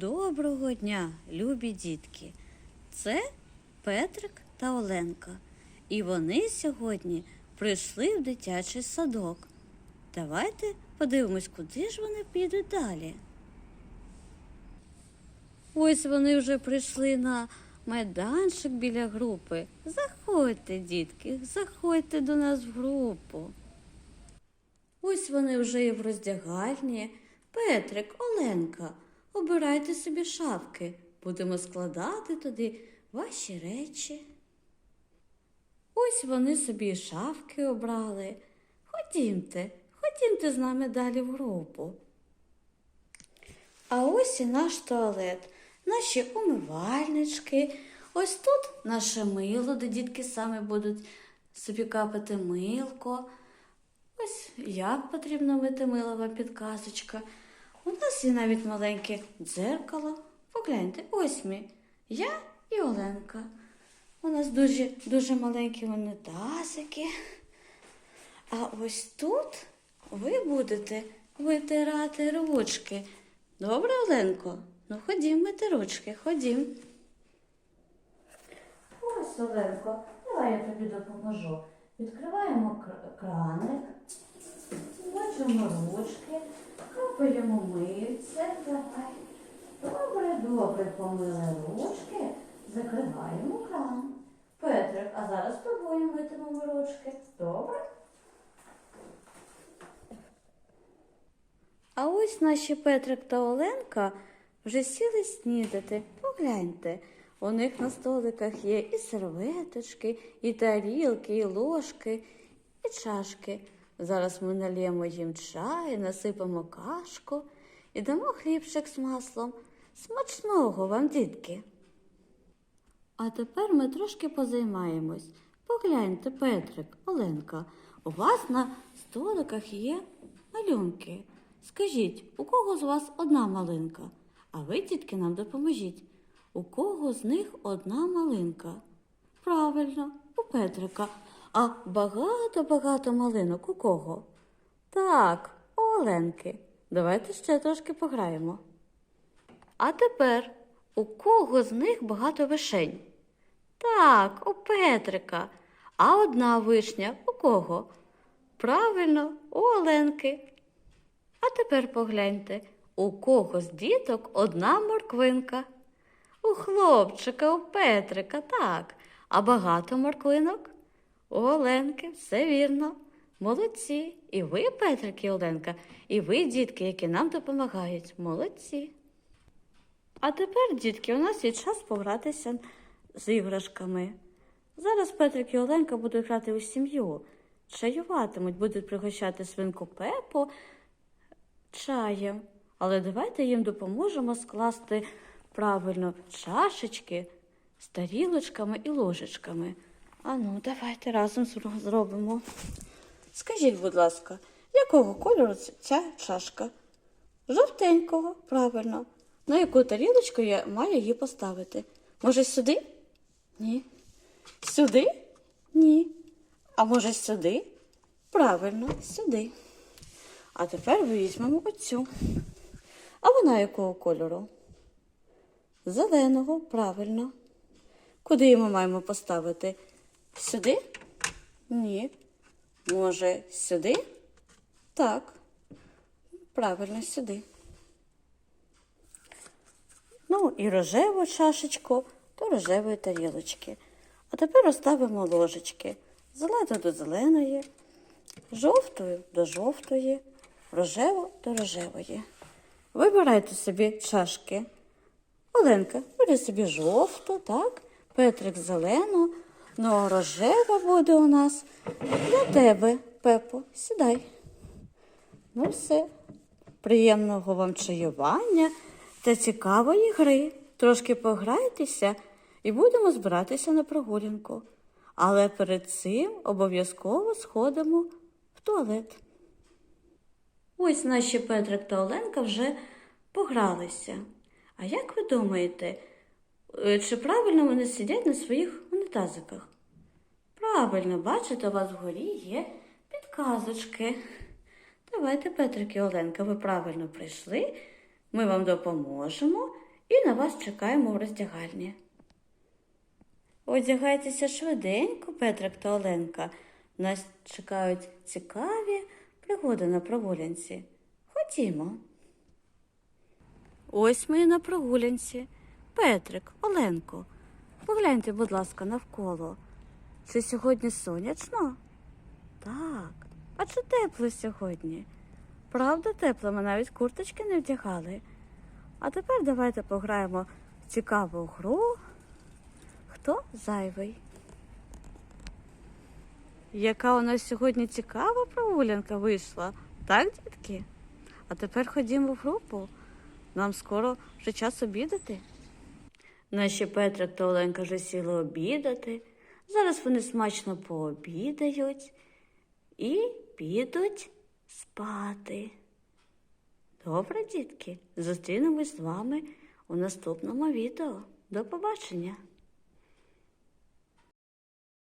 Доброго дня, любі дітки! Це Петрик та Оленка. І вони сьогодні прийшли в дитячий садок. Давайте подивимось, куди ж вони підуть далі. Ось вони вже прийшли на майданчик біля групи. Заходьте, дітки, заходьте до нас в групу. Ось вони вже і в роздягальні. Петрик, Оленка, обирайте собі шапки. Будемо складати туди ваші речі. Ось вони собі і шафки обрали. Ходімте, ходімте з нами далі в групу. А ось і наш туалет, наші умивальнички. Ось тут наше мило, де дітки саме будуть собі капати милко. Ось як потрібно мити мило вам підказочка. У нас є навіть маленьке дзеркало. Погляньте, ось ми. Я і Оленка. У нас дуже, дуже маленькі унітазики. А ось тут ви будете витирати ручки. Добре, Оленко? Ну ходім мити ручки, ходім. Ось, Оленко, давай я тобі допоможу. Відкриваємо кр- краник, бачимо ручки, капаємо мильце. Давай. Добре, добре помили ручки, закриваємо кран. Петрик, а зараз тобою митимемо ручки. Добре? А ось наші Петрик та Оленка вже сіли снідати. Погляньте, у них на столиках є і серветочки, і тарілки, і ложки, і чашки. Зараз ми налємо їм чай, насипемо кашку і дамо хлібчик з маслом. Смачного вам, дітки. А тепер ми трошки позаймаємось. Погляньте, Петрик, Оленка, у вас на столиках є малюнки. Скажіть, у кого з вас одна малинка? А ви, дітки, нам допоможіть. У кого з них одна малинка? Правильно, у Петрика. А багато-багато малинок у кого? Так, у Оленки. Давайте ще трошки пограємо. А тепер у кого з них багато вишень? Так, у Петрика. А одна вишня у кого? Правильно, у Оленки. А тепер погляньте, у кого з діток одна морквинка? У хлопчика, у Петрика, так. А багато морквинок? Оленки, все вірно. Молодці. І ви, Петрик і Оленка, і ви, дітки, які нам допомагають. Молодці. А тепер, дітки, у нас є час погратися з іграшками. Зараз Петрик і Оленка будуть грати у сім'ю. Чаюватимуть, будуть пригощати свинку Пепу чаєм. Але давайте їм допоможемо скласти правильно чашечки з тарілочками і ложечками. Ану, давайте разом зробимо. Скажіть, будь ласка, якого кольору ця чашка? Жовтенького, правильно. На яку тарілочку я маю її поставити? Може, сюди? Ні. Сюди? Ні. А може сюди? Правильно, сюди. А тепер візьмемо оцю. А вона якого кольору? Зеленого, правильно. Куди її ми маємо поставити? Сюди? Ні. Може, сюди? Так. Правильно, сюди. Ну, і рожеву чашечку до рожевої тарілочки. А тепер розставимо ложечки. Зелена до зеленої, жовтою до жовтої, рожеву до рожевої. Вибирайте собі чашки. Оленка, бери собі жовту, так? Петрик зелену, ну рожева буде у нас для тебе, Пепо. Сідай. Ну все. Приємного вам чаювання та цікавої гри. Трошки пограйтеся і будемо збиратися на прогулянку. Але перед цим обов'язково сходимо в туалет. Ось наші Петрик та Оленка вже погралися. А як ви думаєте, е, чи правильно вони сидять на своїх унітазиках? Правильно, бачите, у вас вгорі є підказочки. Давайте, Петрик і Оленка, ви правильно прийшли. Ми вам допоможемо і на вас чекаємо в роздягальні. Одягайтеся швиденько, Петрик та Оленка. Нас чекають цікаві пригоди на прогулянці. Ходімо. Ось ми і на прогулянці. Петрик, Оленко, погляньте, будь ласка, навколо. Чи сьогодні сонячно? Так. А чи тепло сьогодні? Правда, тепло, ми навіть курточки не вдягали. А тепер давайте пограємо в цікаву гру. Хто зайвий? Яка у нас сьогодні цікава прогулянка вийшла, так, дітки? А тепер ходімо в групу. Нам скоро вже час обідати. Наші Петрик та Оленка вже сіли обідати. Зараз вони смачно пообідають і підуть спати. Добре, дітки, зустрінемось з вами у наступному відео. До побачення!